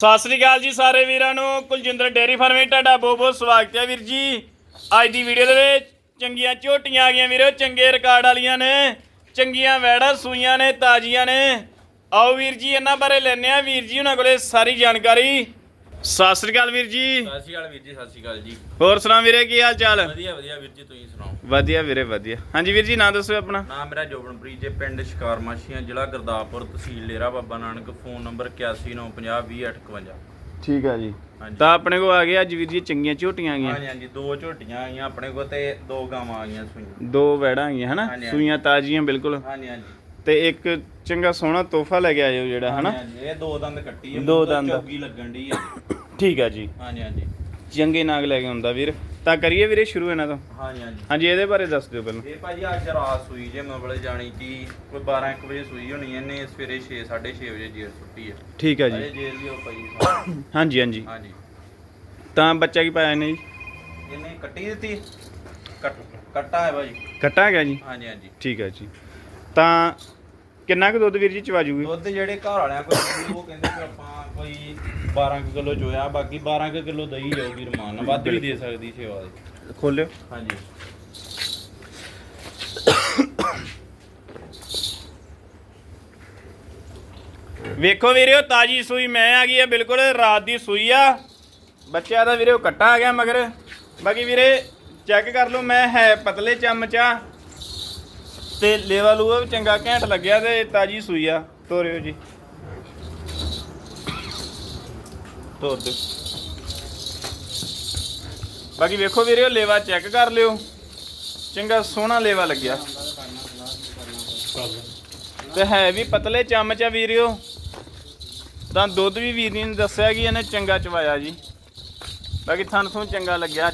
ਸਤਿ ਸ੍ਰੀ ਅਕਾਲ ਜੀ ਸਾਰੇ ਵੀਰਾਂ ਨੂੰ। ਕੁਲਜਿੰਦਰ ਡੇਅਰੀ ਫਾਰਮੇ ਤੁਹਾਡਾ ਬਹੁਤ ਬਹੁਤ ਸਵਾਗਤ ਹੈ ਵੀਰ ਜੀ। ਅੱਜ ਦੀ ਵੀਡੀਓ ਦੇ ਵਿੱਚ ਚੰਗੀਆਂ ਝੋਟੀਆਂ ਆ ਗਈਆਂ ਵੀਰੋ, ਚੰਗੇ ਰਿਕਾਰਡ ਵਾਲੀਆਂ ਨੇ, ਚੰਗੀਆਂ ਵੈੜਾਂ ਸੂਈਆਂ ਨੇ, ਤਾਜ਼ੀਆਂ ਨੇ। ਆਓ ਵੀਰ ਜੀ, ਇਹਨਾਂ ਬਾਰੇ ਲੈਣੇ ਆ ਵੀਰ ਜੀ, ਉਹਨਾਂ ਕੋਲੇ ਸਾਰੀ ਜਾਣਕਾਰੀ। ਸਤਿ ਸ੍ਰੀ ਅਕਾਲ ਵੀਰ ਜੀ। ਸਤਿ ਸ਼੍ਰੀ ਅਕਾਲ ਵੀਰ ਜੀ ਸਤਿ ਸ਼੍ਰੀ ਅਕਾਲ ਜੀ। ਹੋਰ ਸੁਣਾ ਵੀਰੇ ਕੀ ਹਾਲ ਚਾਲ? ਵਧੀਆ ਵਧੀਆ ਵੀਰ ਜੀ ਤੁਸੀਂ ਸੁਣਾਓ? ਵਧੀਆ ਵੀਰੇ ਵਧੀਆ। ਹਾਂਜੀ ਵੀਰ ਜੀ ਨਾਂ ਦੱਸੋ ਆਪਣਾ। ਨਾਮ ਮੇਰਾ ਜੋਬਨਪ੍ਰੀਤ ਜੇ ਪਿੰਡ ਸ਼ਿਕਾਰ ਮਾਛੀਆਂ ਜ਼ਿਲ੍ਹਾ ਗੁਰਦਾਸਪੁਰ ਤਹਿਸੀਲ ਡੇਰਾ ਬਾਬਾ ਨਾਨਕ ਫੋਨ ਨੰਬਰ 8195020851 ਠੀਕ ਆ ਜੀ। ਹਾਂਜੀ। ਤਾਂ ਆਪਣੇ ਕੋ ਆ ਗਿਆ ਅੱਜ ਵੀਰ ਜੀ ਚੰਗੀਆਂ ਝੋਟੀਆਂ ਆ ਗਈਆਂ। ਹਾਂਜੀ ਹਾਂਜੀ ਦੋ ਝੋਟੀਆਂ ਆਈਆਂ ਆਪਣੇ ਕੋਲ ਤੇ ਦੋ ਗਾਵਾਂ ਆਈਆਂ ਸੂਈਆਂ। ਦੋ ਵੈੜਾਂ ਆ ਗਈਆਂ ਹਨਾ? ਹਾਂਜੀ, ਹਾਂਜੀ। ਸੂਈਆਂ ਤਾਜ਼ੀਆਂ ਬਿਲਕੁਲ। ਹਾਂਜੀ ਹਾਂਜੀ। ਤੇ ਇੱਕ ਚੰਗਾ ਸੋਹਣਾ ਤੋਹਫਾ ਲੈ ਕੇ ਆਇਓ ਜਿਹੜਾ ਹਨਾ? ਹਾਂਜੀ, ਇਹ ਦੋ ਦੰਦ ਕੱਟੀ ਹੈ ਦੋ ਦੰਦ। ਚੌਗੀ ਲੱਗਣ ਦੀ ਹੈ ਠੀਕ ਆ ਜੀ। ਹਾਂਜੀ ਹਾਂਜੀ। ਚੰਗੇ ਨਾਗ ਲੈ ਕੇ ਆਉਂਦਾ ਵੀਰ। ਤਾਂ ਕਰੀਏ ਵੀਰੇ ਸ਼ੁਰੂ ਇਹਨਾਂ ਤੋਂ? ਹਾਂਜੀ ਹਾਂਜੀ। ਹਾਂਜੀ ਇਹਦੇ ਬਾਰੇ ਦੱਸ ਦਿਓ ਪਹਿਲਾਂ। ਇਹ ਭਾਜੀ ਅੱਜ ਰਾਤ ਸੂਈ ਜੇ ਮਤਲਬ ਜਾਣੀ ਕਿ ਕੋਈ 12 1 ਵਜੇ ਸੂਈ ਹੋਣੀ ਇਹਨੇ ਸਵੇਰੇ 6 6:30 ਵਜੇ ਜੇਰ ਸੁੱਟੀ ਹੈ ਠੀਕ ਆ ਅਜੇ ਜੀ ਜੇਰ ਵੀ ਉਹ ਪਈ ਹੈ। ਹਾਂਜੀ ਹਾਂਜੀ। ਹਾਂਜੀ। ਤਾਂ ਬੱਚਾ ਕੀ ਪਾਇਆ ਇਹਨੇ ਜੀ? ਇਹਨੇ ਕੱਟੀ ਦਿੱਤੀ? ਕੱਟ ਕੱਟਾ ਹੈ ਭਾਜੀ। ਕੱਟਾ ਗਿਆ ਜੀ? ਹਾਂਜੀ ਹਾਂਜੀ। ਠੀਕ ਆ ਜੀ। ਤਾਂ ਕਿੰਨਾ ਕੁ ਦੁੱਧ ਵੀਰ ਜੀ ਚਵਾ ਜੂਗੀ? ਦੁੱਧ ਜਿਹੜੇ ਘਰ ਵਾਲਿਆਂ ਕੋਲ ਸੀ, ਉਹ ਕਹਿੰਦੇ ਕਿ ਆਪਾਂ ਕੋਈ 12 ਕੁ ਕਿਲੋ ਚੋਇਆ ਬਾਕੀ 12 ਕੁ ਕਿਲੋ ਦਹੀਂ ਜਾਊਗੀ ਰਮਾਨ ਨਾਲ ਵੱਧ ਵੀ ਦੇ ਸਕਦੀ ਸੇਵਾ ਦੇ। ਖੋਲਿਓ। ਹਾਂਜੀ। ਵੇਖੋ ਵੀਰਿਓ ਤਾਜੀ ਸੂਈ ਮੈਂ ਆ ਗਈ ਹੈ ਬਿਲਕੁਲ ਰਾਤ ਦੀ ਸੂਈ ਆ। ਬੱਚਿਆਂ ਦਾ ਵੀਰੇ ਉਹ ਕੱਟਾ ਆ ਗਿਆ ਮਗਰ। ਬਾਕੀ ਵੀਰੇ ਚੈੱਕ ਕਰ ਲਓ ਮੈਂ ਹੈ ਪਤਲੇ ਚਮਚਾ। ਤੇ ਲੇਵਾ ਲੂਆ ਵੀ ਚੰਗਾ ਘੈਂਟ ਲੱਗਿਆ ਤੇ ਤਾਜੀ ਸੂਈ ਆ। ਤੋਰਿਓ ਜੀ। ਤੋਰ ਦਿਓ। ਬਾਕੀ ਵੇਖੋ ਵੀਰੇ ਲੇਵਾ ਚੈੱਕ ਕਰ ਲਿਓ। ਚੰਗਾ ਸੋਹਣਾ ਲੇਵਾ ਲੱਗਿਆ। ਤੇ ਹੈ ਵੀ ਪਤਲੇ ਚਮਚ ਆ ਵੀਰਿਓ ਤਾਂ ਦੁੱਧ ਵੀ ਵੀਰ ਨੇ ਦੱਸਿਆ ਕਿ ਇਹਨੇ ਚੰਗਾ ਚਵਾਇਆ ਜੀ। ਬਾਕੀ ਥਣ ਤੋਂ ਚੰਗਾ ਲੱਗਿਆ।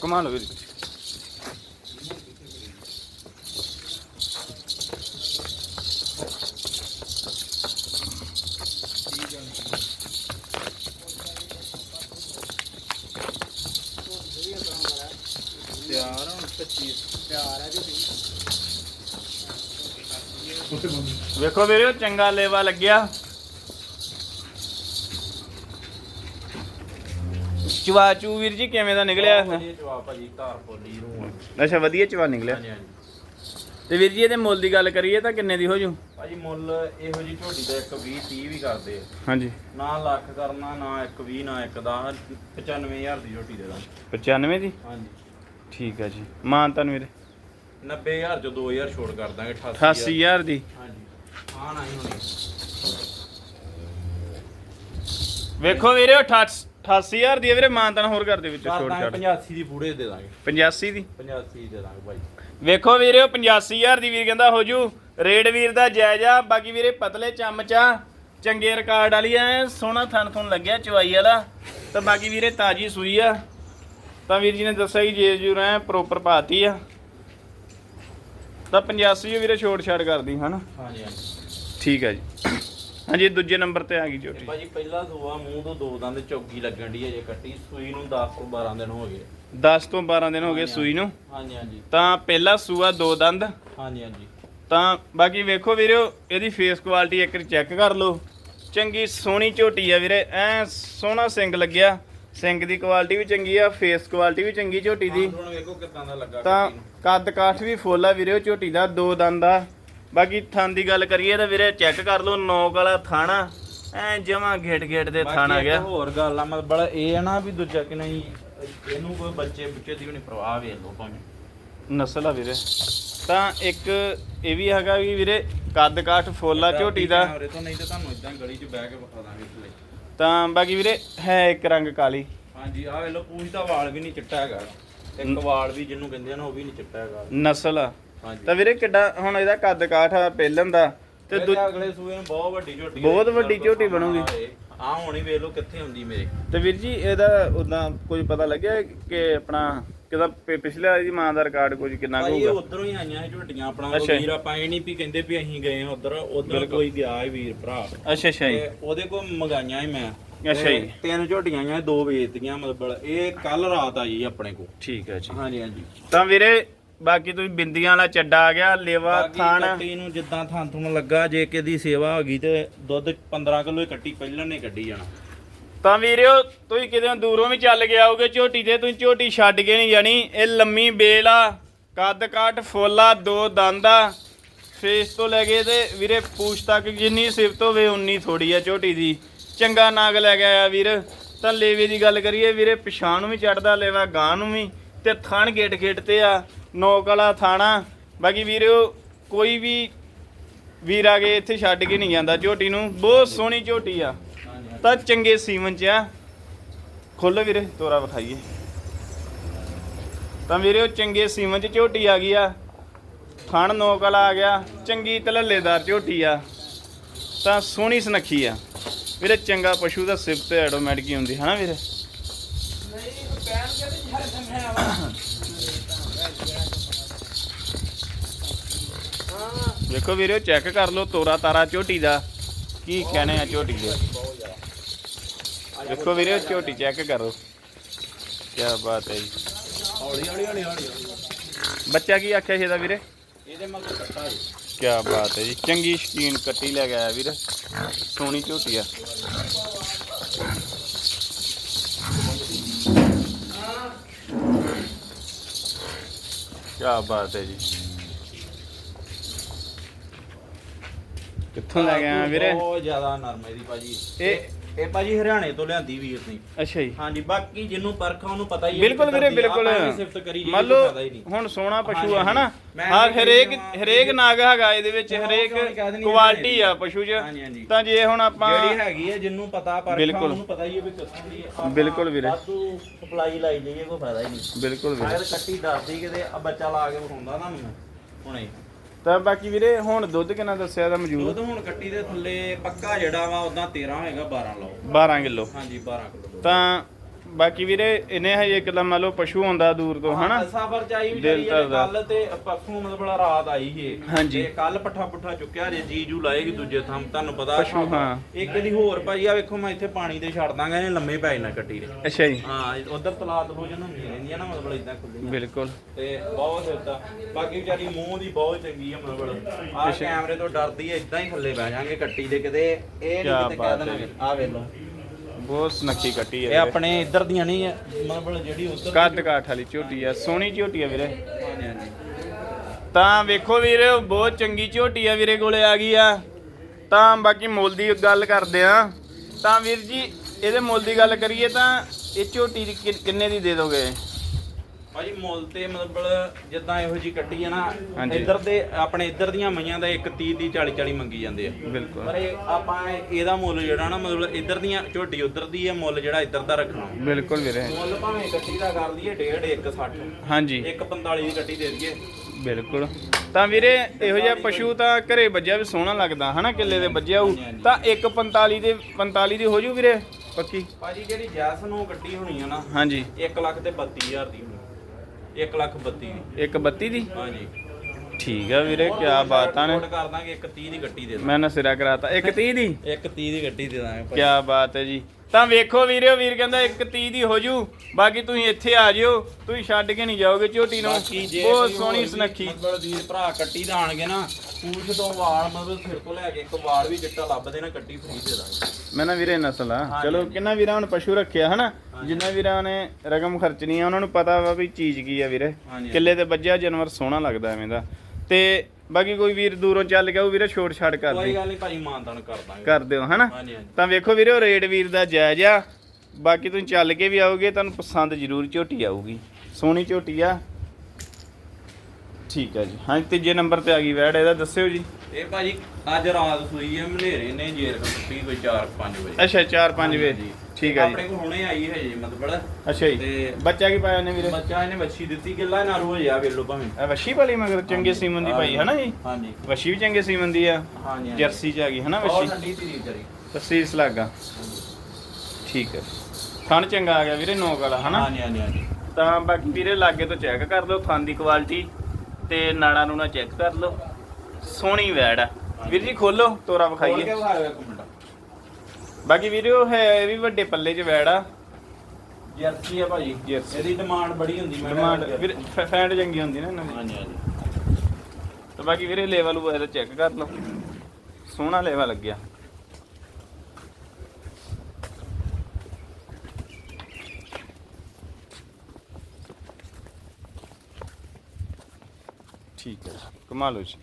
ਕਮਾਲ ਵੀਰ ਜੀ। ਤਿਆਰ ਹੁਣ 25 ਵੇਖੋ ਵੀਰਿਓ ਚੰਗਾ ਲੇਵਾ ਲੱਗਿਆ ਚਵਾ ਚੂ ਵੀਰ ਜੀ ਕਿਵੇਂ ਦਾ ਨਿਕਲਿਆ? ਵਧੀਆ ਜਵਾਬ ਭਾਜੀ ਧਾਰ ਪੋਲੀ ਨੂੰ ਅੱਛਾ ਵਧੀਆ ਚਵਾ ਨਿਕਲਿਆ? ਹਾਂਜੀ ਹਾਂਜੀ। ਤੇ ਵੀਰ ਜੀ ਇਹਦੇ ਮੁੱਲ ਦੀ ਗੱਲ ਕਰੀਏ ਤਾਂ ਕਿੰਨੇ ਦੀ ਹੋ ਜੂ? ਭਾਜੀ ਮੁੱਲ ਇਹੋ ਜੀ ਝੋਟੀ ਦਾ 1 20 30 ਵੀ ਕਰਦੇ ਆ। ਹਾਂਜੀ। ਨਾ ਲੱਖ ਕਰਨਾ ਨਾ 1 20 ਨਾ 1 10 95000 ਦੀ ਝੋਟੀ ਦੇ ਦਾਂ 95 ਦੀ? ਹਾਂਜੀ। ਠੀਕ ਆ ਜੀ। ਮਾਨ ਤਨ ਵੀਰੇ? 90000 ਚੋਂ 2000 ਛੋੜ ਕਰ ਦਾਂਗੇ 88000 ਦੀ? ਹਾਂਜੀ। ਹਾਂ ਨਹੀਂ ਹੋਣੀ। ਵੇਖੋ ਵੀਰੇ 88000 ਦੀ ਆ ਵੀਰੇ ਮਾਨ ਤਨ ਹੋਰ ਕਰ ਦੇ ਵਿੱਚ ਛੋੜ ਛੱਡ। 85 ਦੀ ਪੂਰੇ ਦੇ ਦਾਂਗੇ। 85 ਦੀ? 85 ਦੇ ਦਾਂਗੇ ਭਾਈ ਵੇਖੋ ਵੀਰੇ 85000 ਦੀ ਵੀਰ ਕਹਿੰਦਾ ਹੋ ਜੂ ਰੇਡ ਵੀਰ ਦਾ ਜਾਇਜ਼ ਬਾਕੀ ਵੀਰੇ ਪਤਲੇ ਚਮਚਾ ਚੰਗੇ ਰਿਕਾਰਡ ਵਾਲੀ ਐ ਸੋਹਣਾ ਥਣ ਥਣ ਲੱਗਿਆ ਚਵਾਈ ਵਾਲਾ। ਤਾਂ ਬਾਕੀ ਵੀਰੇ ਤਾਜੀ ਸੂਈ ਆ। ਤਾਂ ਵੀਰ ਜੀ ਨੇ ਦੱਸਿਆ ਕਿ ਜੇ ਜੂ ਰਹਿ ਪ੍ਰੋਪਰ ਪਾਤੀ ਆ। ਤਾਂ 85 ਵੀਰੇ ਛੋੜ ਛਾੜ ਕਰਦੀ ਹਨਾ? ਹਾਂਜੀ ਹਾਂਜੀ। ਠੀਕ ਹੈ ਜੀ। ਹਾਂਜੀ ਦੂਜੇ ਨੰਬਰ ਤੇ ਆ ਗਈ ਝੋਟੀ ਭਾਜੀ ਪਹਿਲਾ ਸੂਆ ਮੂੰਹ ਤੋਂ ਦੋ ਦੰਦ ਚੌਗੀ ਲੱਗਣ ਦੀ ਅਜੇ ਕੱਟੀ। ਸੂਈ ਨੂੰ 10 ਤੋਂ 12 ਦਿਨ ਹੋ ਗਏ। 10 ਤੋਂ 12 ਦਿਨ ਹੋ ਗਏ ਸੂਈ ਨੂੰ। ਹਾਂਜੀ। ਹਾਂਜੀ ਤਾਂ ਪਹਿਲਾ ਸੂਆ ਦੋ ਦੰਦ। ਹਾਂਜੀ ਹਾਂਜੀ। ਤਾਂ ਬਾਕੀ ਵੇਖੋ ਵੀਰਿਓ ਇਹਦੀ ਫੇਸ ਕੁਆਲਿਟੀ ਇੱਕ ਵਾਰੀ ਚੈੱਕ ਕਰ ਲਓ। ਚੰਗੀ ਸੋਹਣੀ ਝੋਟੀ ਆ ਵੀਰੇ ਐ ਸੋਹਣਾ ਸਿੰਗ ਲੱਗਿਆ। ਸਿੰਗ ਦੀ ਕੁਆਲਿਟੀ ਵੀ ਚੰਗੀ ਆ ਫੇਸ ਕੁਆਲਿਟੀ ਵੀ ਚੰਗੀ ਝੋਟੀ ਦੀ। ਹੁਣ ਵੇਖੋ ਕਿਦਾਂ ਦਾ ਲੱਗਾ ਤਾਂ। ਕੱਦ ਕਾਠ ਵੀ ਫੁੱਲ ਆ ਵੀਰਿਓ ਝੋਟੀ ਦਾ ਦੋ ਦੰਦ ਆ। ਬਾਕੀ ਥਣ ਦੀ ਗੱਲ ਕਰੀਏ ਤਾਂ ਵੀਰੇ ਚੈੱਕ ਕਰ ਲਓ ਨੋਕ ਵਾਲਾ ਥਾਣਾ। ਐ ਜਮਾ ਗੇਟ ਗੇਟ ਦੇ ਥਾਣ ਆ ਗਿਆ। ਹੋਰ ਗੱਲ ਆ ਮਤਲਬ ਬੜਾ ਇਹ ਹੈ ਨਾ ਵੀ ਦੂਜਾ ਕਿ ਨਹੀਂ ਇਹਨੂੰ ਕੋਈ ਬੱਚੇ ਬੁੱਚੇ ਦੀ ਵੀ ਨਹੀਂ ਪਰਵਾਹ ਵੇਖ ਲਓ ਭਾਵੇਂ। ਨਸਲ ਆ ਵੀਰੇ। ਤਾਂ ਇੱਕ ਇਹ ਵੀ ਹੈਗਾ ਵੀ ਵੀਰੇ ਕੱਦ ਕਾਠ ਫੁੱਲ ਆ ਝੋਟੀ ਦਾ। ਤੋਂ ਨਹੀਂ ਤੇ ਤੁਹਾਨੂੰ ਇਦਾਂ ਗਲੀ 'ਚ ਬਹਿ ਕੇ ਵਿਖਾ ਦਾਂਗੇ ਥੱਲੇ। ਤਾਂ ਬਾਕੀ ਵੀਰੇ ਹੈ ਇੱਕ ਰੰਗ ਕਾਲੀ। ਹਾਂਜੀ ਆਹ ਵੇਖ ਲਓ ਪੂੰਛ ਦਾ ਵਾਲ ਵੀ ਨਹੀਂ ਚਿੱਟਾ ਹੈਗਾ। ਇੱਕ ਵਾਲ ਵੀ ਜਿਹਨੂੰ ਕਹਿੰਦੇ ਆ ਨਾ ਉਹ ਵੀ ਨਹੀਂ ਚਿੱਟਾ ਹੈਗਾ। ਨਸਲ ਆ। ਤਾਂ ਵੀਰੇ ਕਿੱਡਾ ਹੁਣ ਇਹਦਾ ਕੱਦ ਕਾਠ ਆ ਪਹਿਲਣ ਦਾ। ਤੇ ਤੇ ਦੂ- ਅਗਲੇ ਸੂਏ ਨੂੰ ਬਹੁਤ ਵੱਡੀ ਝੋਟੀ ਬਹੁਤ ਹੋਏਗੀ, ਵੱਡੀ ਝੋਟੀ ਬਣੂਗੀ। ਆ ਹੁਣੀ ਵੇਖ ਲਓ ਕਿੱਥੇ ਹੁੰਦੀ ਮੇਰੇ। ਤੇ ਵੀਰ ਜੀ ਇਹਦਾ ਉਦਾਂ ਕੁਝ ਪਤਾ ਲੱਗਿਆ ਕਿ ਆਪਣਾ ਕਿਦਾ ਪਿਛਲੇ ਵਾਲੀ ਦੀ ਮਾਂ ਦਾ ਰਿਕਾਰਡ ਕੁਝ ਕਿੰਨਾ ਕੁ ਭਾਈ ਹੋਊਗਾ? ਉਧਰੋਂ ਹੀ ਆਈਆਂ ਇਹ ਝੋਟੀਆਂ ਆਪਣਾ। ਅੱਛਾ। ਵੀਰ ਆਪਾਂ ਇਹ ਨਹੀਂ ਵੀ ਕਹਿੰਦੇ ਵੀ ਅਸੀਂ ਗਏ ਹਾਂ ਉਧਰ ਉਧਰ ਕੋਈ ਗਿਆ ਹੈ ਵੀਰ ਭਰਾ। ਅੱਛਾ ਅੱਛਾ ਜੀ। ਤੇ ਉਹਦੇ ਕੋਲ ਮੰਗਾਈਆਂ ਹੀ ਮੈਂ। ਅੱਛਾ ਤੇ ਜੀ। ਤਿੰਨ ਝੋਟੀਆਂ ਆਈਆਂ ਦੋ ਵੇਚਤੀਆਂ ਮਤਲਬ। ਇਹ ਕੱਲ ਰਾਤ ਆਈ ਆਪਣੇ ਕੋਲ। ਠੀਕ ਹੈ ਜੀ। ਹਾਂਜੀ ਹਾਂਜੀ। ਤਾਂ ਵੀਰੇ ਬਾਕੀ ਤੁਸੀਂ ਬਿੰਦੀਆਂ ਵਾਲਾ ਚੱਡਾ ਆ ਗਿਆ ਲੇਵਾ ਥਾਣ ਕੱਟੀ ਨੂੰ ਜਿੱਦਾਂ ਥਾਂ ਤੁਹਾਨੂੰ ਲੱਗਾ ਜੇ ਕਿਦੀ ਸੇਵਾ ਹੋ ਗਈ ਤੇ ਦੁੱਧ 15 ਕਿਲੋ ਕੱਟੀ ਪਹਿਲਾਂ ਨੇ ਕੱਢੀ ਜਾਣਾ। ਤਾਂ ਵੀਰਿਓ ਤੁਸੀਂ ਕਿਤੇ ਦੂਰੋਂ ਵੀ ਚੱਲ ਕੇ ਆਓਗੇ ਝੋਟੀ ਤੇ ਤੁਸੀਂ ਝੋਟੀ ਛੱਡ ਕੇ ਨਹੀਂ ਜਾਣੀ। ਇਹ ਲੰਮੀ ਬੇਲ ਆ ਕੱਦ ਕਾਠ ਫੋਲਾ ਦੋ ਦੰਦ ਆ। ਫੇਸ ਤੋਂ ਲੈ ਕੇ ਤੇ ਵੀਰੇ ਪੂਛ ਤੱਕ ਜਿੰਨੀ ਸਿਫਤ ਹੋਵੇ ਉਨੀ ਥੋੜੀ ਆ ਝੋਟੀ ਦੀ। ਚੰਗਾ ਨਾਗ ਲੈ ਕੇ ਆਇਆ ਵੀਰ। ਤਾਂ ਲੇਵੇ ਦੀ ਗੱਲ ਕਰੀਏ ਵੀਰੇ ਪਛਾਣ ਨੂੰ ਵੀ ਚੜਦਾ ਲੇਵਾ ਗਾਂ ਨੂੰ ਵੀ। ਤੇ ਥਣ ਗੇਟ ਗੇਟ ਤੇ ਆ। ਨੋਕ ਵਾਲਾ ਥਾਣਾ। ਬਾਕੀ ਵੀਰਿਓ ਕੋਈ ਵੀ ਵੀਰ ਆ ਕੇ ਇੱਥੇ ਛੱਡ ਕੇ ਨਹੀਂ ਜਾਂਦਾ ਝੋਟੀ ਨੂੰ। ਬਹੁਤ ਸੋਹਣੀ ਝੋਟੀ ਆ। ਤਾਂ ਚੰਗੇ ਸੀਮਨ ਚ ਆ। ਖੋਲੋ ਵੀਰੇ, ਤੋਰਾ ਵਿਖਾਈਏ। ਤਾਂ ਵੀਰੇ ਉਹ ਚੰਗੇ ਸੀਮਨ ਚ ਝੋਟੀ ਆ ਗਈ ਆ। ਥਣ ਨੋਕ ਵਾਲਾ ਆ ਗਿਆ। ਚੰਗੀ ਤਲੱਲੇਦਾਰ ਝੋਟੀ ਆ। ਤਾਂ ਸੋਹਣੀ ਸੁਨੱਖੀ ਆ। ਵੀਰੇ, ਚੰਗਾ ਪਸ਼ੂ ਦਾ ਸਿਫਤ ਆਟੋਮੈਟਿਕ ਹੀ ਹੁੰਦੀ ਹੈ ਨਾ ਵੀਰੇ ਦੇਖੋ ਵੀਰੇ ਚੈੱਕ ਕਰ ਲਓ ਤੋਰਾ ਤਾਰਾ ਝੋਟੀ ਦਾ। ਕੀ ਕਹਿਣੇ ਆ ਝੋਟੀ ਦੇ? ਦੇਖੋ ਵੀਰੇ ਝੋਟੀ ਚੈੱਕ ਕਰੋ। ਕੀ ਬਾਤ ਹੈ ਜੀ। ਹੌਲੀ ਹੌਲੀ ਹੌਲੀ ਹੌਲੀ ਬੱਚਾ ਕੀ ਆਖਿਆ ਸੀ ਇਹਦਾ ਵੀਰੇ? ਇਹਦੇ ਮਗਰ ਕੱਟਾ ਜੀ। ਕੀ ਬਾਤ ਹੈ ਜੀ। ਚੰਗੀ ਸ਼ਕੀਨ ਕੱਟੀ ਲੈ ਗਿਆ ਵੀਰ। ਸੋਹਣੀ ਝੋਟੀ ਆ। ਕੀ ਬਾਤ ਹੈ ਜੀ। ਕਿੱਥੋਂ ਲੈ ਗਿਆ ਵੀਰੇ ਬਹੁਤ ਜ਼ਿਆਦਾ ਨਰਮ ਹੈ ਦੀ ਭਾਜੀ। ਇਹ ਇਹ ਭਾਜੀ ਹਰਿਆਣੇ ਤੋਂ ਲਿਆਂਦੀ ਵੀਰ ਨੇ ਅੱਛਾ ਜੀ। ਹਾਂਜੀ ਬਾਕੀ ਜਿਹਨੂੰ ਪਰਖਾ ਉਹਨੂੰ ਪਤਾ ਹੀ ਹੈ ਬਿਲਕੁਲ ਵੀਰੇ। ਬਿਲਕੁਲ। ਆਪਾਂ ਐਵੇਂ ਸਿਫਤ ਕਰੀ ਜੀ ਮੰਨ ਲਓ ਹੁਣ ਸੋਹਣਾ ਪਸ਼ੂ ਆ ਹਨਾ? ਹਾਂ ਹਰੇਕ ਹਰੇਕ ਨਾਗ ਹੈਗਾ ਇਹਦੇ ਵਿੱਚ ਹਰੇਕ ਕੁਆਲਿਟੀ ਆ ਪਸ਼ੂ 'ਚ। ਤਾਂ ਜੇ ਹੁਣ ਆਪਾਂ ਜਿਹੜੀ ਹੈਗੀ ਹੈ ਜਿਹਨੂੰ ਪਤਾ ਪਰਖਾ। ਉਹਨੂੰ ਪਤਾ ਹੀ ਹੈ ਵੀ ਕਿੱਥੋਂ ਦੀ ਹੈ। ਬਿਲਕੁਲ ਵੀਰੇ। ਵਾਧੂ ਸਪਲਾਈ ਲਾਈ ਜਾਈਏ ਕੋਈ ਫਾਇਦਾ ਹੀ ਨਹੀਂ। ਬਿਲਕੁਲ ਵੀਰੇ। ਅਗਰ ਕੱਟੀ ਦੱਸਦੀ ਕਿਤੇ ਆ ਬੱਚਾ ਲਾ ਕੇ ਵਿਖਾਉਂਦਾ ਨਾ ਮੈਨੂੰ ਹੁਣੇ। ਤਾਂ ਬਾਕੀ ਵੀਰੇ ਹੁਣ ਦੁੱਧ ਕਿੰਨਾ ਦੱਸਿਆ ਦਾ ਮੌਜੂਦ? ਦੁੱਧ ਹੁਣ ਕੱਟੀ ਦੇ ਥੱਲੇ ਪੱਕਾ ਜਿਹੜਾ ਵਾ ਉਦਾਂ 13 ਹੋਏਗਾ 12 ਲਓ। 12 ਕਿਲੋ। ਹਾਂਜੀ 12 ਕਿਲੋ। ਤਾਂ ਬਾਕੀ ਵੀਰੇ ਇਹਨੇ ਹਜੇ ਕਿਲਾ ਮੰਨ ਲਓ ਪਸ਼ੂ ਹੁੰਦਾ ਦੂਰ ਤੋਂ ਹਨਾ ਸਫਰ ਚ ਆਈ ਦਿਲ ਵਿਚਾਰੀ ਧਰਦਾ। ਕੱਲ ਤੇ ਪਰਸੋਂ ਮਤਲਬ ਰਾਤ ਆਈ ਏ ਹਾਂਜੀ। ਤੇ ਕੱਲ ਪੱਠਾ ਪੁੱਠਾ ਚੁੱਕਿਆ ਜੇ ਜੀਜੂ ਲਾਏਗੀ ਦੂਜੇ ਥਾਂ ਤੁਹਾਨੂੰ ਪਤਾ ਪਸ਼ੂ, ਹਾਂ। ਇੱਕ ਦੀ ਹੋਰ ਭਾਈ ਆ ਵੇਖੋ ਮੈਂ ਇੱਥੇ ਪਾਣੀ ਤੇ ਛੱਡ ਦਾਂਗਾ ਇਹਨੇ ਲੰਮੇ ਪੈ ਜਾਣਾ ਕੱਟੀ ਦੇ ਅੱਛਾ ਜੀ ਹਾਂ ਉਧਰ ਤਲਾਤ ਹੋ ਜਾਣਾ ਨਹੀਂ ਰਹਿੰਦੀਆਂ ਨਾ ਮਤਲਬ ਇਦਾਂ ਖੁੱਲੀਆਂ ਬਿਲਕੁਲ ਤੇ ਬਹੁਤ ਦਿੱਤਾ ਬਾਕੀ ਵਿਚਾਰੀ ਮੂੰਹ ਦੀ ਬਹੁਤ ਚੰਗੀ ਆ ਮਤਲਬ ਆ। ਕੈਮਰੇ ਤੋਂ ਡਰਦੀ ਐ ਇਦਾਂ ਹੀ ਥੱਲੇ ਬਹਿ ਜਾਾਂਗੇ ਕੱਟੀ ਦੇ ਕਿਤੇ ਇਹ ਕਿਆ ਨਹੀਂ ਕਿਤੇ ਬਾਤ ਕਹਿ ਦੇਣਾ ਹੈ। ਆ ਵੇਖ ਲਓ ਬਹੁਤ ਸੁਨੱਖੀ ਕੱਟੀ ਇਹ ਹੈ ਵੀਰੇ। ਆਪਣੇ ਇੱਧਰ ਦੀਆਂ ਨਹੀਂ ਆ, ਮਤਲਬ ਜਿਹੜੀ ਉਧਰ ਕੱਦ ਕਾਠ ਵਾਲੀ ਝੋਟੀ ਆ ਸੋਹਣੀ ਝੋਟੀ ਆ ਵੀਰੇ। ਹਾਂਜੀ ਹਾਂਜੀ ਤਾਂ ਵੇਖੋ ਵੀਰੇ ਬਹੁਤ ਚੰਗੀ ਝੋਟੀ ਆ ਵੀਰੇ ਕੋਲੇ ਆ ਗਈ ਆ। ਤਾਂ ਬਾਕੀ ਮੁੱਲ ਦੀ ਗੱਲ ਕਰਦੇ ਆ। ਤਾਂ ਵੀਰ ਜੀ ਇਹਦੇ ਮੁੱਲ ਦੀ ਗੱਲ ਕਰੀਏ ਤਾਂ ਇਹ ਝੋਟੀ ਦੀ ਕਿ- ਕਿੰਨੇ ਦੀ ਦੇ ਦੋਗੇ? ਭਾਜੀ ਮੁੱਲ ਤੇ ਮਤਲਬ ਜਿੱਦਾਂ ਇਹੋ ਜੀ ਕੱਟੀ ਆ ਨਾ ਹਾਂਜੀ। ਇੱਧਰ ਦੇ ਆਪਣੇ ਇੱਧਰ ਦੀਆਂ ਮਈਆਂ ਦਾ ਇੱਕ 30 ਦੀ 40 40 ਮੰਗੀ ਜਾਂਦੇ ਆ। ਬਿਲਕੁਲ। ਪਰ ਇਹ ਆਪਾਂ ਇਹਦਾ ਮੁੱਲ ਜਿਹੜਾ ਨਾ ਮਤਲਬ ਇੱਧਰ ਦੀਆਂ ਝੋਟੀ ਉੱਧਰ ਦੀ ਆ ਮੁੱਲ ਜਿਹੜਾ ਇੱਧਰ ਦਾ ਰੱਖਣਾ। ਬਿਲਕੁਲ ਵੀਰੇ। ਮੁੱਲ ਭਾਵੇਂ ਕੱਟੀ ਦਾ ਕਰ ਲਈਏ 1.5 160 ਹਾਂਜੀ। 145 ਦੀ ਕੱਟੀ ਦੇ ਦਈਏ। ਬਿਲਕੁਲ। ਤਾਂ ਵੀਰੇ ਇਹੋ ਜਿਹਾ ਪਸ਼ੂ ਤਾਂ ਘਰੇ ਵੱਜਿਆ ਵੀ ਸੋਹਣਾ ਲੱਗਦਾ ਹਨਾ ਕਿੱਲੇ ਦੇ ਵੱਜਿਆ ਹੋਊ। ਤਾਂ 145 ਦੇ 45 ਦੀ ਹੋ ਜੂ ਵੀਰੇ ਪੱਕੀ? ਭਾਜੀ ਜਿਹੜੀ ਜੈਸ ਨੂੰ ਕੱਟੀ ਹੋਣੀ ਆ ਨਾ ਹਾਂਜੀ। 1 ਲੱਖ ਤੇ 32000 ਦੀ। 1 ਲੱਖ 32 ਦੀ। 132 ਦੀ? ਹਾਂਜੀ। ਠੀਕ ਆ ਵੀਰੇ ਕੀ ਬਾਤਾਂ ਨੇ। ਕਰ ਦਾਂਗੇ 1 30 ਦੀ ਕੱਟੀ ਦੇ ਮੈਂ ਨਾ ਸਿਰਾ ਕਰਾਤਾ। 130 ਦੀ? ਦਾਂਗੇ 1 30 ਦੀ ਕੱਟੀ ਦੇ ਦਾਂਗੇ। ਕੀ ਬਾਤ ਹੈ ਜੀ। ਤਾਂ ਵੇਖੋ ਵੀਰਿਓ ਵੀਰ ਕਹਿੰਦਾ 130 ਦੀ ਹੋ ਜੂ। ਬਾਕੀ ਤੁਸੀਂ ਇੱਥੇ ਆ ਜਿਓ ਤੁਸੀਂ ਛੱਡ ਕੇ ਨਹੀਂ ਜਾਓਗੇ ਝੋਟੀ ਨੂੰ। ਬਾਕੀ ਜੇ ਬਹੁਤ ਕੋਈ ਸੋਹਣੀ ਹੋਰ ਵੀ ਸੁਨੱਖੀ। ਮਤਲਬ ਵੀਰ ਭਰਾ ਕੱਟੀ ਦਾ ਆਣਗੇ ਨਾ ਪੂਛ ਤੋਂ ਵਾਲ ਮਤਲਬ ਸਿਰ ਤੋਂ ਲੈ ਕੇ ਇੱਕ ਵਾਲ ਵੀ ਚਿੱਟਾ ਲੱਭਦੇ ਨਾ ਕੱਟੀ ਫਰੀ ਦੇ ਦਾਂਗੇ। ਮੈਂ ਨਾ ਵੀਰੇ ਨਸਲ ਆ। ਚਲੋ ਕਿੰਨਾ ਵੀਰਾਂ ਹੁਣ ਪਸ਼ੂ ਰੱਖਿਆ ਹਨਾ? ਜਿੰਨਾ ਵੀਰਾਂ ਨੇ ਰਕਮ ਖਰਚਣੀ ਆ ਉਹਨਾਂ ਨੂੰ ਪਤਾ ਵਾ ਵੀ ਚੀਜ਼ ਕੀ ਆ ਵੀਰੇ। ਕਿੱਲੇ ਤੇ ਵੱਜਿਆ ਜਾਨਵਰ ਸੋਹਣਾ ਲੱਗਦਾ ਐਵੇਂ ਦਾ। ਤੇ ਬਾਕੀ ਕੋਈ ਵੀਰ ਦੂਰੋਂ ਚੱਲ ਗਿਆ ਉਹ ਵੀਰੇ ਛੋਟ ਛਾੜ ਕਰ ਕੋਈ ਦੇ। ਗੱਲ ਨਹੀਂ ਭਾਜੀ ਮਾਨਦਾਨ ਕਰ ਦਾਂਗੇ। ਕਰ ਦਿਓ ਹਨਾ? ਤਾਂ ਵੇਖੋ ਵੀਰੇ ਉਹ ਰੇਟ ਵੀਰ ਦਾ ਜਾਇਜ਼ ਆ। ਬਾਕੀ ਤੁਸੀਂ ਚੱਲ ਕੇ ਵੀ ਆਓਗੇ ਤੁਹਾਨੂੰ ਪਸੰਦ ਜ਼ਰੂਰ ਝੋਟੀ ਆਊਗੀ। ਸੋਹਣੀ ਝੋਟੀ ਆ। ਠੀਕ ਆ ਜੀ। ਹਾਂ ਤੀਜੇ ਨੰਬਰ ਤੇ ਆ ਗਈ ਵੈੜ ਇਹਦਾ ਦੱਸਿਓ ਜੀ। ਇਹ ਭਾਜੀ ਅੱਜ ਰਾਤ ਸੂਈ ਹੈ ਮਨੇਰੇ ਨੇ ਜੇਰ ਕੱਟੀ ਕੋਈ 4-5 ਵਜੇ। ਅੱਛਾ 4-5 ਵੇ ਹਾਂਜੀ। ਠੀਕ ਆ ਆਪਣੇ ਜੀ ਕੋਲ ਹੁਣੇ ਆਈ ਹੈ ਜੀ ਮਤਲਬ। ਅੱਛਾ ਜੀ। ਤੇ ਬੱਚਾ ਕੀ ਪਾਇਆ ਨੇ ਵੀਰੇ? ਬੱਚਾ ਇਹਨੇ ਵੱਛੀ ਦਿੱਤੀ ਕਿੱਲਾ ਨਾ ਰੋ ਜਾ ਵੇਲੋ ਭਾਵੇਂ। ਇਹ ਵੱਛੀ ਵਾਲੀ ਮਗਰ ਚੰਗੇ ਸੀਮਨ ਦੀ ਪਾਈ ਹਨਾ ਜੀ? ਹਾਂਜੀ। ਵੱਛੀ ਵੀ ਚੰਗੇ ਸੀਮਨ ਦੀ ਆ। ਹਾਂਜੀ ਜਰਸੀ ਚ ਆ ਗਈ ਹਨਾ ਬਹੁਤ ਵੱਛੀ ਠੰਡੀ ਧੀਰੀ ਵਿਚਾਰੀ ਤਸੀਸ ਲੱਗਾ ਠੀਕ ਹੈ ਥਣ ਚੰਗਾ ਆ ਗਿਆ ਵੀਰੇ ਨੋਕ ਵਾਲਾ ਹਨਾ? ਹਾਂਜੀ ਹਾਂਜੀ ਤਾਂ ਬਾਕੀ ਵੀਰੇ ਲਾਗੇ ਤੋਂ ਚੈੱਕ ਕਰ ਲਓ ਥਣ ਦੀ ਕੁਆਲਿਟੀ ਤੇ ਨਾੜਾ ਨੂੰ ਨਾ ਚੈੱਕ ਕਰ ਲਓ। ਸੋਹਣੀ ਵੈੜ ਆ। ਵੀਰ ਜੀ ਖੋਲੋ ਤੋਰਾ ਵਿਖਾਈਏ। ਬਾਕੀ ਵੀਰੇ ਉਹ ਹੈ ਇਹ ਵੀ ਵੱਡੇ ਪੱਲੇ 'ਚ ਵੈੜ ਆ। ਜਰਸੀ ਆ ਭਾਜੀ। ਜਰਸੀ। ਇਹਦੀ ਡਿਮਾਂਡ ਬੜੀ ਹੁੰਦੀ ਮੈਂ ਡਿਮਾਂਡ ਵੀਰੇ ਫੈਂਟ ਚੰਗੀ ਹੁੰਦੀ ਨਾ ਇਹਨਾਂ ਦੀ। ਹਾਂਜੀ ਹਾਂਜੀ। ਤੇ ਬਾਕੀ ਵੀਰੇ ਲੈਵਲ ਉਹ ਇਹਦਾ ਚੈੱਕ ਕਰ ਲਓ। ਸੋਹਣਾ ਲੈਵਲ ਲੱਗਿਆ। ਠੀਕ ਹੈ ਕਮਾ ਲਓ ਜੀ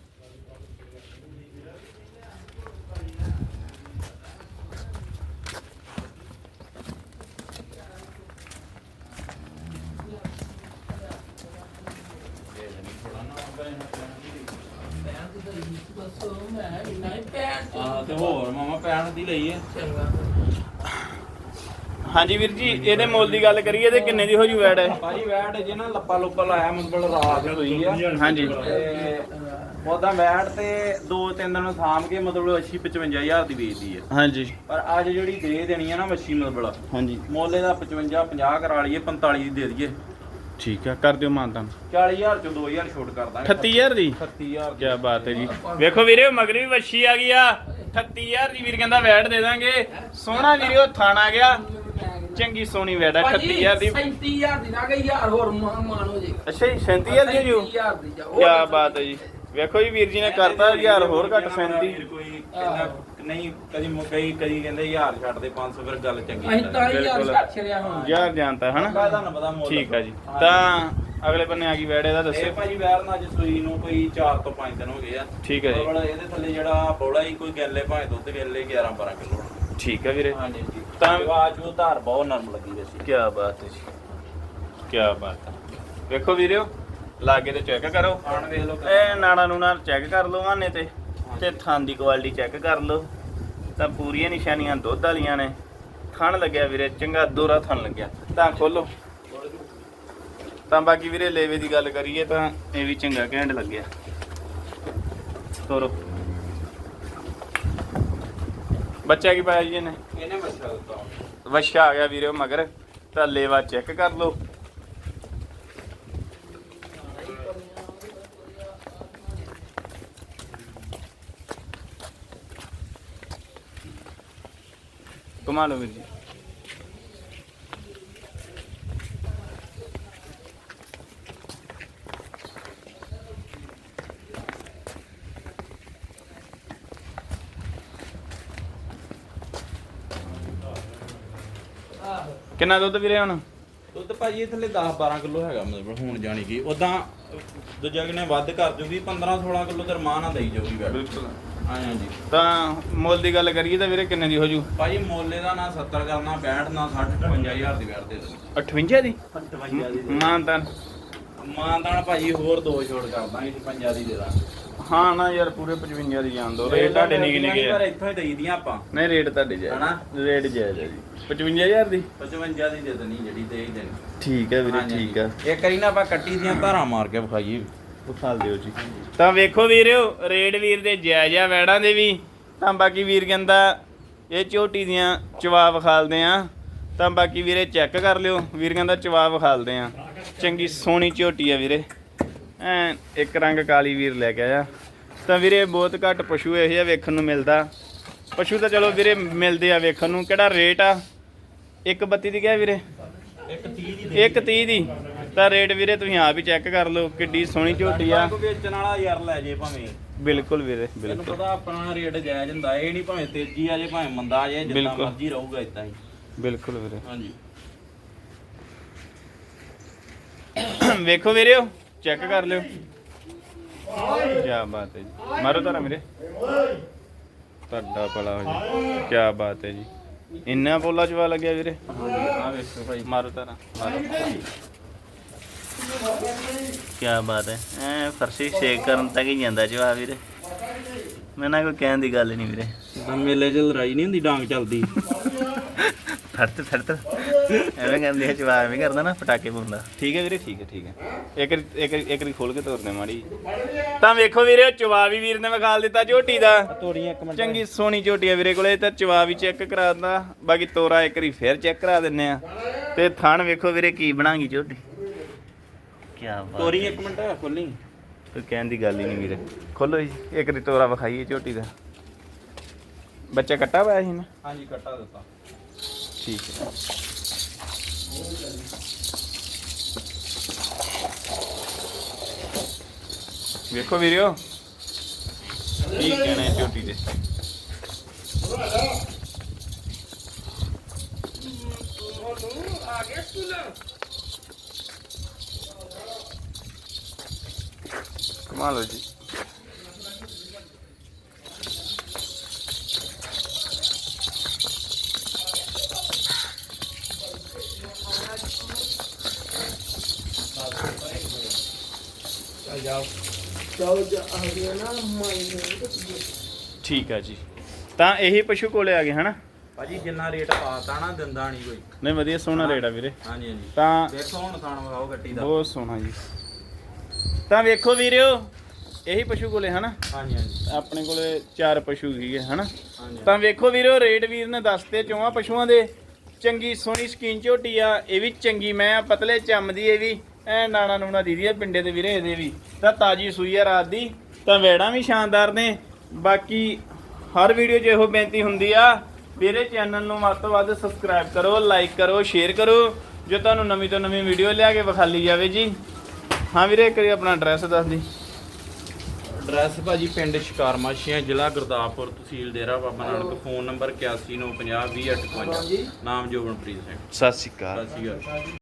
ਹਾਂ ਤੇ ਹੋਰ ਮਾਮਾ ਪੈਣ ਦੀ ਲਈ ਹੈ ਹਾਂਜੀ ਵੀਰ ਜੀ ਇਹਦੇ ਮੁੱਲ ਦੀ ਗੱਲ ਕਰੀਏ ਤੇ ਕਿੰਨੇ ਦੀ ਹੋ ਜੂ ਐਡ ਭਾਜੀ ਵੈਟ ਜੇ ਨਾ ਲੱਪਾ ਲੁੱਪਾ ਲਾਇਆ ਮਤਲਬ ਰਾਤ ਹੋਈ ਆ। ਹਾਂਜੀ। ਤੇ ਉਹਦਾ ਵੈਟ ਤੇ ਦੋ ਤਿੰਨ ਦਿਨ ਸਾਂਭ ਕੇ ਮਤਲਬ 80 55000 ਦੀ ਵੇਚਦੀ ਆ। ਹਾਂਜੀ। ਪਰ ਅੱਜ ਜਿਹੜੀ ਦੇ ਦੇਣੀ ਆ ਨਾ ਮੱਛੀ ਮਤਲਬ ਹਾਂਜੀ। ਮੁੱਲ ਇਹਦਾ 55 50 ਕਰਾ ਲਈਏ 45 ਦੀ ਦੇ ਦਈਏ। ਠੀਕ ਹੈ ਕਰ ਦਿਓ ਮਾਨਤਾਨ। 40000 ਚੋਂ 2000 ਛੋਟ ਕਰ ਦਾਂਗੇ। 38000 ਦੀ? 38000 ਕੀ ਬਾਤ ਹੈ ਜੀ। ਵੇਖੋ ਵੀਰੇ ਮਗਰੀ ਵੀ ਵੱਛੀ ਆ ਗਈ ਆ। 38000 ਦੀ ਵੀਰ ਕਹਿੰਦਾ ਵੈਟ ਦੇ ਦਾਂਗੇ। ਸੋਹਣਾ ਵੀਰੇ ਉਹ ਥਾਣ ਆ ਗਿਆ। ਚੰਗੀ ਸੋਹਣੀ ਆ 38000 ਦੀ। 37000 ਦੀ ਨਾ ਗਈ ਯਾਰ ਹੋਰ ਮਾਨ ਹੋ ਜੇ ਅੱਛਾ ਜੀ 37000 ਦੀ ਜੂ 37000 ਦੀ ਜਾ ਕੀ ਬਾਤ ਹੈ ਜੀ। ਵੇਖੋ ਜੀ ਵੀਰ ਜੀ ਨੇ ਕਰਤਾ ਯਾਰ ਹੋਰ ਘੱਟ 37 ਕੋਈ ਕਹਿੰਦਾ ਨਹੀਂ ਕਦੀ ਮੁ- ਕਈ ਕਦੀ ਕਹਿੰਦੇ ਯਾਰ ਛੱਡ ਦੇ 500 ਫਿਰ ਗੱਲ ਚੰਗੀ ਅਸੀਂ ਤਾਂ ਹੀ ਯਾਰ। ਛੱਡ ਛੜਿਆ ਹੁਣ। ਯਾਰ ਜਾਣਤਾ ਹਨਾ? ਪਤਾ ਮੁੱਲ ਠੀਕ ਆ ਜੀ। ਤਾਂ ਅਗਲੇ ਬੰਨੇ ਆ ਗਈ ਇਹਦਾ ਇਹ ਦੱਸਿਓ ਭਾਜੀ ਵੈਰ ਨਾਲ ਅੱਜ ਸੂਈ ਨੂੰ ਕੋਈ 4 ਤੋਂ 5 ਦਿਨ ਹੋ ਗਏ ਆ। ਠੀਕ ਹੈ ਜੀ। ਬੜਾ ਇਹਦੇ ਥੱਲੇ ਜਿਹੜਾ ਬੋਲਾ ਹੀ ਕੋਈ ਗੱਲੇ ਭਾਵੇਂ ਦੁੱਧ ਗੱਲੇ 11 12 ਕਿਲੋ ਠੀਕ ਹੈ ਵੀਰੇ। ਹਾਂਜੀ ਜੀ ਤਾਂ- ਆਵਾਜ਼ ਉਹ ਧਾਰ ਬਹੁਤ ਨਰਮ ਲੱਗੀ ਵੈਸੇ ਕੀ ਬਾਤ ਹੈ ਜੀ। ਕੀ ਬਾਤ ਹੈ। ਵੇਖੋ ਵੀਰਿਓ ਲਾਗੇ ਤੇ ਚੈੱਕ ਕਰੋ। ਆਣ ਵੇਖ ਲਓ ਇਹ ਨਾੜਾ ਨੂੰ ਨਾ ਚੈੱਕ ਕਰ ਲਓ ਆਨੇ ਤੇ ਤੇ ਥਣ ਦੀ ਕੁਆਲਿਟੀ ਚੈੱਕ ਕਰ ਲਓ। ਤਾਂ ਪੂਰੀਆਂ ਨਿਸ਼ਾਨੀਆਂ ਦੁੱਧ ਵਾਲੀਆਂ ਨੇ। ਥਣ ਲੱਗਿਆ ਵੀਰੇ ਚੰਗਾ ਦੋਰਾ ਥਣ ਲੱਗਿਆ। ਤਾਂ ਖੋਲੋ। ਤਾਂ ਬਾਕੀ ਵੀਰੇ ਲੇਵੇ ਦੀ ਗੱਲ ਕਰੀਏ ਤਾਂ ਇਹ ਵੀ ਚੰਗਾ ਘੈਂਟ ਲੱਗਿਆ। ਤੋਰੋ। ਬੱਚਾ ਕੀ ਪਾਇਆ ਜੀ ਇਹਨੇ? ਇਹਨੇ ਮੱਛਾ ਦਿੱਤਾ। ਵਛਾ ਆ ਗਿਆ ਵੀਰੇ ਮਗਰ ਤਾਂ ਲੇਵਾ ਚੈੱਕ ਕਰ ਲਓ। ਕਮਾ ਲਓ ਵੀਰ ਜੀ। ਕਿੰਨਾ ਦੁੱਧ ਵੀਰੇ ਹੁਣ? ਦੁੱਧ ਭਾਜੀ ਇਹ ਥੱਲੇ 10 12 ਕਿਲੋ ਹੈਗਾ ਮਤਲਬ ਹੁਣ ਜਾਣੀ ਕਿ ਉਦਾਂ ਦੂਜਾ ਕਿਨੇ ਵੱਧ ਕਰ ਜੂਗੀ 15 16 ਕਿਲੋ ਤੇ ਰਮਾਨ ਨਾਲ ਦੇਈ ਜਾਊਗੀ ਵੈਟ ਬਿਲਕੁਲ। ਹਾਂ ਹਾਂਜੀ ਤਾਂ ਮੁੱਲ ਦੀ ਗੱਲ ਕਰੀਏ ਤਾਂ ਵੀਰੇ ਕਿੰਨੇ ਦੀ ਹੋ ਜੂ? ਭਾਜੀ ਮੋਲੇ ਦਾ ਨਾ 70 ਕਰਨਾ 65 ਨਾ 60 55000 ਦੀ ਵੈਟ ਦੇ ਦੇਣੀ 58 ਦੀ? 58 ਦੀ ਮਾਂ ਤਾਂ ਮਾਨਦਾਨ ਭਾਜੀ ਹੋਰ ਦੋ ਛੋੜ ਕਰ ਦਾਂਗੇ 55 ਦੀ ਦੇ ਦਾਂਗੇ। ਹਾਂ ਨਾ ਯਾਰ ਪੂਰੇ 55 ਦੀ ਜਾਣ ਦੋ। ਰੇਟ ਤੁਹਾਡੇ ਨਿੱਕੇ ਨਿੱਕੇ ਪਰ ਆ। ਇੱਥੋਂ ਹੀ ਦੇਈਦੀਆਂ ਆਪਾਂ। ਨਹੀਂ ਰੇਟ ਤੁਹਾਡੇ ਹਨਾ? ਜਾਇਜ਼ ਰੇਟ ਜਾਇਜ਼ ਹੈ ਜੀ। 55000 ਦੀ? 55 ਦੀ ਦੇ ਦੇਣੀ ਜਿਹੜੀ ਦੇ ਹੀ ਦੇਣੀ। ਠੀਕ ਹੈ ਵੀਰੇ ਹਾਂਜੀ, ਠੀਕ ਆ। ਹਾਂਜੀ। ਇਹ ਕਰੀ ਨਾ ਆਪਾਂ ਕੱਟੀ ਦੀਆਂ ਧਾਰਾਂ ਮਾਰ ਕੇ ਵਿਖਾਈਏ। ਉਠਾਲ ਦਿਓ ਜੀ। ਤਾਂ ਵੇਖੋ ਵੀਰਿਓ ਰੇਡ ਵੀਰ ਦੇ ਜਾਇਜ਼ ਆ ਵੈੜਾਂ ਦੇ ਵੀ। ਤਾਂ ਬਾਕੀ ਵੀਰ ਕਹਿੰਦਾ ਇਹ ਝੋਟੀ ਦੀਆਂ ਚਵਾ ਵਿਖਾਲਦੇ ਆ। ਤਾਂ ਬਾਕੀ ਵੀਰੇ ਚੈੱਕ ਕਰ ਲਿਓ। ਵੀਰ ਕਹਿੰਦਾ ਚਵਾ ਵਿਖਾਲਦੇ ਆ। ਚੰਗੀ ਸੋਹਣੀ ਝੋਟੀ ਆ ਵੀਰੇ। ਐ ਇੱਕ ਰੰਗ ਕਾਲੀ ਵੀਰ ਲੈ ਕੇ ਆਇਆ। ਤਾਂ ਵੀਰੇ ਬਹੁਤ ਘੱਟ ਪਸ਼ੂ ਇਹੋ ਜਿਹਾ ਵੇਖਣ ਨੂੰ ਮਿਲਦਾ। ਪਸ਼ੂ ਤਾਂ ਚਲੋ ਵੀਰੇ ਮਿਲਦੇ ਆ ਵੇਖਣ ਨੂੰ। ਕਿਹੜਾ ਰੇਟ ਆ? ਇੱਕ ਬੱਤੀ ਦੀ ਕਿਹਾ ਵੀਰੇ? ਇੱਕ 30 ਦੀ ਇੱਕ 30 ਦੀ। ਤਾਂ ਰੇਟ ਵੀਰੇ ਤੁਸੀਂ ਆਪ ਹੀ ਚੈੱਕ ਕਰ ਲਓ ਕਿੱਡੀ ਸੋਹਣੀ ਝੋਟੀ ਆ। ਵੇਚਣ ਵਾਲਾ ਯਾਰ ਲੈ ਜੇ ਭਾਵੇਂ। ਬਿਲਕੁਲ ਵੀਰੇ ਤੈਨੂੰ ਬਿਲਕੁਲ। ਪਤਾ ਆਪਣਾ ਰੇਟ ਜਾਇਜ਼ ਹੁੰਦਾ ਇਹ ਨਹੀਂ ਭਾਵੇਂ ਤੇਜ਼ੀ ਆ ਜੇ ਭਾਵੇਂ ਮੰਦਾ ਆ ਜੇ ਜਿੰਨਾ। ਮਰਜ਼ੀ ਰਹੂਗਾ ਇਦਾਂ ਹੀ। ਬਿਲਕੁਲ ਵੀਰੇ। ਹਾਂਜੀ। ਵੇਖੋ ਵੀਰਿਓ। ਚੈੱਕ ਕਰ ਲਿਓ। ਕੀ ਬਾਤ ਹੈ ਜੀ। ਮਾਰੋ ਤਾਰਾ ਮੇਰੇ। ਤੁਹਾਡਾ ਭਲਾ ਹੋ ਜੀ ਕੀ ਬਾਤ ਹੈ ਜੀ। ਇੰਨਾ ਪੋਲਾ ਚਵਾ ਲੱਗਿਆ ਵੀਰੇ। ਆ ਵੇਖੋ ਭਾਈ ਮਾਰੋ ਤਾਰਾ ਮਾਰੋ ਕੀ ਬਾਤ ਹੈ। ਐ ਫਰਸ਼ੀ ਸ਼ੇਕ ਕਰਨ ਤੱਕ ਹੀ ਜਾਂਦਾ ਜਵਾ ਵੀਰੇ। ਮੈਂ ਨਾ ਕੋਈ ਕਹਿਣ ਦੀ ਗੱਲ ਨਹੀਂ ਵੀਰੇ। ਤਾਂ ਮੇਲੇ 'ਚ ਲੜਾਈ ਨਹੀਂ ਹੁੰਦੀ ਡਾਂਗ ਚੱਲਦੀ। ਫੜਤ ਫੜਤ। ਐਵੇਂ ਕਹਿੰਦੇ ਆ ਜਵਾਬ ਐਵੇਂ ਕਰਦਾ ਨਾ ਪਟਾਕੇ ਪਾਉਂਦਾ। ਠੀਕ ਹੈ ਵੀਰੇ ਠੀਕ ਹੈ ਠੀਕ ਹੈ। ਇੱਕ ਇੱਕ ਇੱਕ ਵਾਰੀ ਖੋਲ ਕੇ ਤੋਰਦੇ ਮਾੜੀ ਤਾਂ ਵੇਖੋ ਵੀਰੇ ਚਵਾਵੀ ਵੀਰ ਨੇ ਵਿਖਾਲ ਦਿੱਤਾ ਝੋਟੀ ਦਾ। ਤੋੜੀਆਂ ਇੱਕ ਮਿੰਟ। ਚੰਗੀ ਸੋਹਣੀ ਝੋਟੀ ਆ ਵੀਰੇ ਕੋਲੇ ਤਾਂ ਚਵਾਵੀ ਚੈੱਕ ਕਰਾਦਾ ਬਾਕੀ ਤੋਰਾ ਇੱਕ ਵਾਰੀ ਫੇਰ ਚੈੱਕ ਕਰਾ ਦਿੰਨੇ ਆ। ਤੇ ਥਣ ਵੇਖੋ ਵੀਰੇ ਕੀ ਬਣਾਗੀ ਝੋਟੀ। ਕੀ ਬਾਤ ਤੋਰੀ ਇੱਕ ਮਿੰਟ ਖੋਲੀ। ਕੋਈ ਕਹਿਣ ਦੀ ਗੱਲ ਹੀ ਨਹੀਂ ਵੀਰੇ। ਖੋਲੋ ਜੀ ਇੱਕ ਵਾਰੀ ਤੋਰਾ ਵਿਖਾਈਏ ਝੋਟੀ ਦਾ। ਬੱਚਾ ਕੱਟਾ ਪਾਇਆ ਸੀ ਨਾ? ਹਾਂਜੀ ਕੱਟਾ ਦਿੱਤਾ। ਠੀਕ ਹੈ। ਵੇਖੋ ਵੀਰਿਓ ਕੀ ਕਹਿਣਾ ਹੈ ਝੋਟੀ ਦੇ ਕਮਾਲ ਹੋ ਜੀ ਚਲੋ ਜਾ ਆ ਗਿਆ ਨਾ ਮਾਈ ਠੀਕ ਆ ਜੀ। ਤਾਂ ਇਹੀ ਪਸ਼ੂ ਕੋਲੇ ਆ ਗਏ ਹਨਾ? ਭਾਜੀ ਜਿੰਨਾ ਰੇਟ ਪਾਤਾ ਨਾ ਦਿੰਦਾ ਨਹੀਂ ਕੋਈ। ਨਹੀਂ ਵਧੀਆ ਸੋਹਣਾ ਰੇਟ ਆ ਵੀਰੇ। ਹਾਂਜੀ ਹਾਂਜੀ। ਤਾਂ ਦੇਖੋ ਹੁਣ ਥਾਣ ਵਗਾਓ ਗੱਟੀ ਦਾ। ਬਹੁਤ ਸੋਹਣਾ ਜੀ। ਤਾਂ ਵੇਖੋ ਵੀਰਿਓ ਇਹੀ ਪਸ਼ੂ ਕੋਲੇ ਹਨਾ? ਹਾਂਜੀ ਹਾਂਜੀ। ਆਪਣੇ ਕੋਲੇ ਚਾਰ ਪਸ਼ੂ ਸੀਗੇ ਹਨਾ? ਤਾਂ ਵੇਖੋ ਵੀਰੋ ਰੇਟ ਵੀਰ ਨੇ ਦੱਸਤੇ ਚੋਆਂ ਪਸ਼ੂਆਂ ਦੇ। ਚੰਗੀ ਸੋਹਣੀ ਸਕੀਨ ਝੋਟੀ ਆ ਇਹ ਵੀ ਚੰਗੀ ਮੈਂ ਆ ਪਤਲੇ ਚੰਮ ਦੀ ਇਹ ਵੀ। ਐ ਨਾਣਾ ਨੂਣਾ ਦੀਦੀ ਆ ਪਿੰਡੇ ਦੇ ਵੀਰੇ ਇਹਦੇ ਵੀ। ਤਾਂ ਤਾਜੀ ਸੂਈ ਆ ਰਾਤ ਦੀ ਤਾਂ ਵੇੜਾਂ ਵੀ ਸ਼ਾਨਦਾਰ ਨੇ। ਬਾਕੀ ਹਰ ਵੀਡੀਓ 'ਚ ਇਹੋ ਬੇਨਤੀ ਹੁੰਦੀ ਆ ਵੀਰੇ ਚੈਨਲ ਨੂੰ ਵੱਧ ਤੋਂ ਵੱਧ ਸਬਸਕ੍ਰਾਈਬ ਕਰੋ ਲਾਈਕ ਕਰੋ ਸ਼ੇਅਰ ਕਰੋ। ਜੋ ਤੁਹਾਨੂੰ ਨਵੀਂ ਤੋਂ ਨਵੀਂ ਵੀਡੀਓ ਲਿਆ ਕੇ ਵਿਖਾਲੀ ਜਾਵੇ ਜੀ। ਹਾਂ ਵੀਰੇ ਕਰੀ ਆਪਣਾ ਐਡਰੈਸ ਦੱਸ ਦੀ। ਐਡਰੈਸ ਭਾਜੀ ਪਿੰਡ ਸ਼ਿਕਾਰ ਮਾਛੀਆਂ ਜ਼ਿਲ੍ਹਾ ਗੁਰਦਾਸਪੁਰ ਤਹਿਸੀਲ ਡੇਰਾ ਬਾਬਾ ਨਾਨਕ ਫੋਨ ਨੰਬਰ 8195020855 ਨਾਮ ਜੋਬਨਪ੍ਰੀਤ ਸਿੰਘ। ਸਤਿ ਸ਼੍ਰੀ ਅਕਾਲ। ਸਤਿ ਸ਼੍ਰੀ ਅਕਾਲ।